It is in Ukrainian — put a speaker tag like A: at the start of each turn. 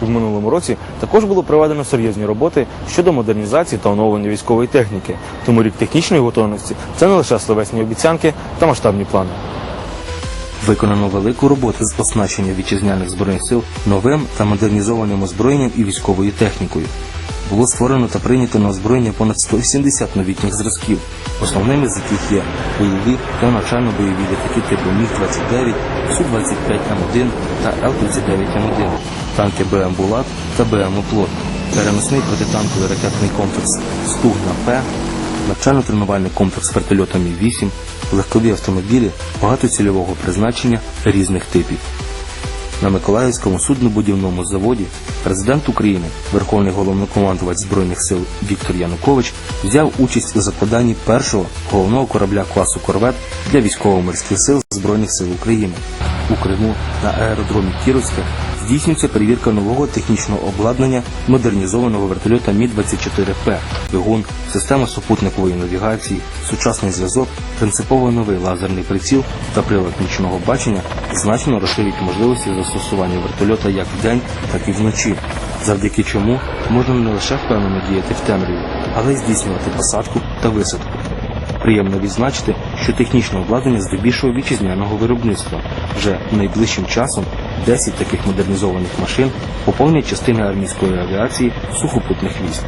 A: В минулому році також було проведено серйозні роботи щодо модернізації та оновлення військової техніки. Тому рік технічної готовності це не лише словесні обіцянки та масштабні плани.
B: Виконано велику роботу з оснащення вітчизняних збройних сил новим та модернізованим озброєнням і військовою технікою. Було створено та прийнято на озброєння понад 170 новітніх зразків, основними з яких є бойові та навчально-бойові літаки типу Міг-29, Су-25М1 та Л-39М1, танки БМ «Булат» та БМ «Оплот, переносний протитанковий ракетний комплекс «Стугна-П», навчально-тренувальний комплекс вертольота Мі-8, легкові автомобілі багатоцільового призначення різних типів. На Миколаївському суднобудівному заводі президент України, Верховний головнокомандувач Збройних сил Віктор Янукович взяв участь у закладанні першого головного корабля класу корвет для військово-морських сил Збройних сил України. У Криму на аеродромі Кіровське здійснюється перевірка нового технічного обладнання модернізованого вертольота Мі-24П, двигун, система супутникової навігації, сучасний зв'язок, принципово новий лазерний приціл та прилад нічного бачення значно розширюють можливості застосування вертольота як вдень, так і вночі, завдяки чому можна не лише впевнено діяти в темряві, але й здійснювати посадку та висадку. Приємно відзначити, що технічне обладнання здебільшого вітчизняного виробництва. Вже найближчим часом 10 таких модернізованих машин поповнять частини армійської авіації сухопутних військ.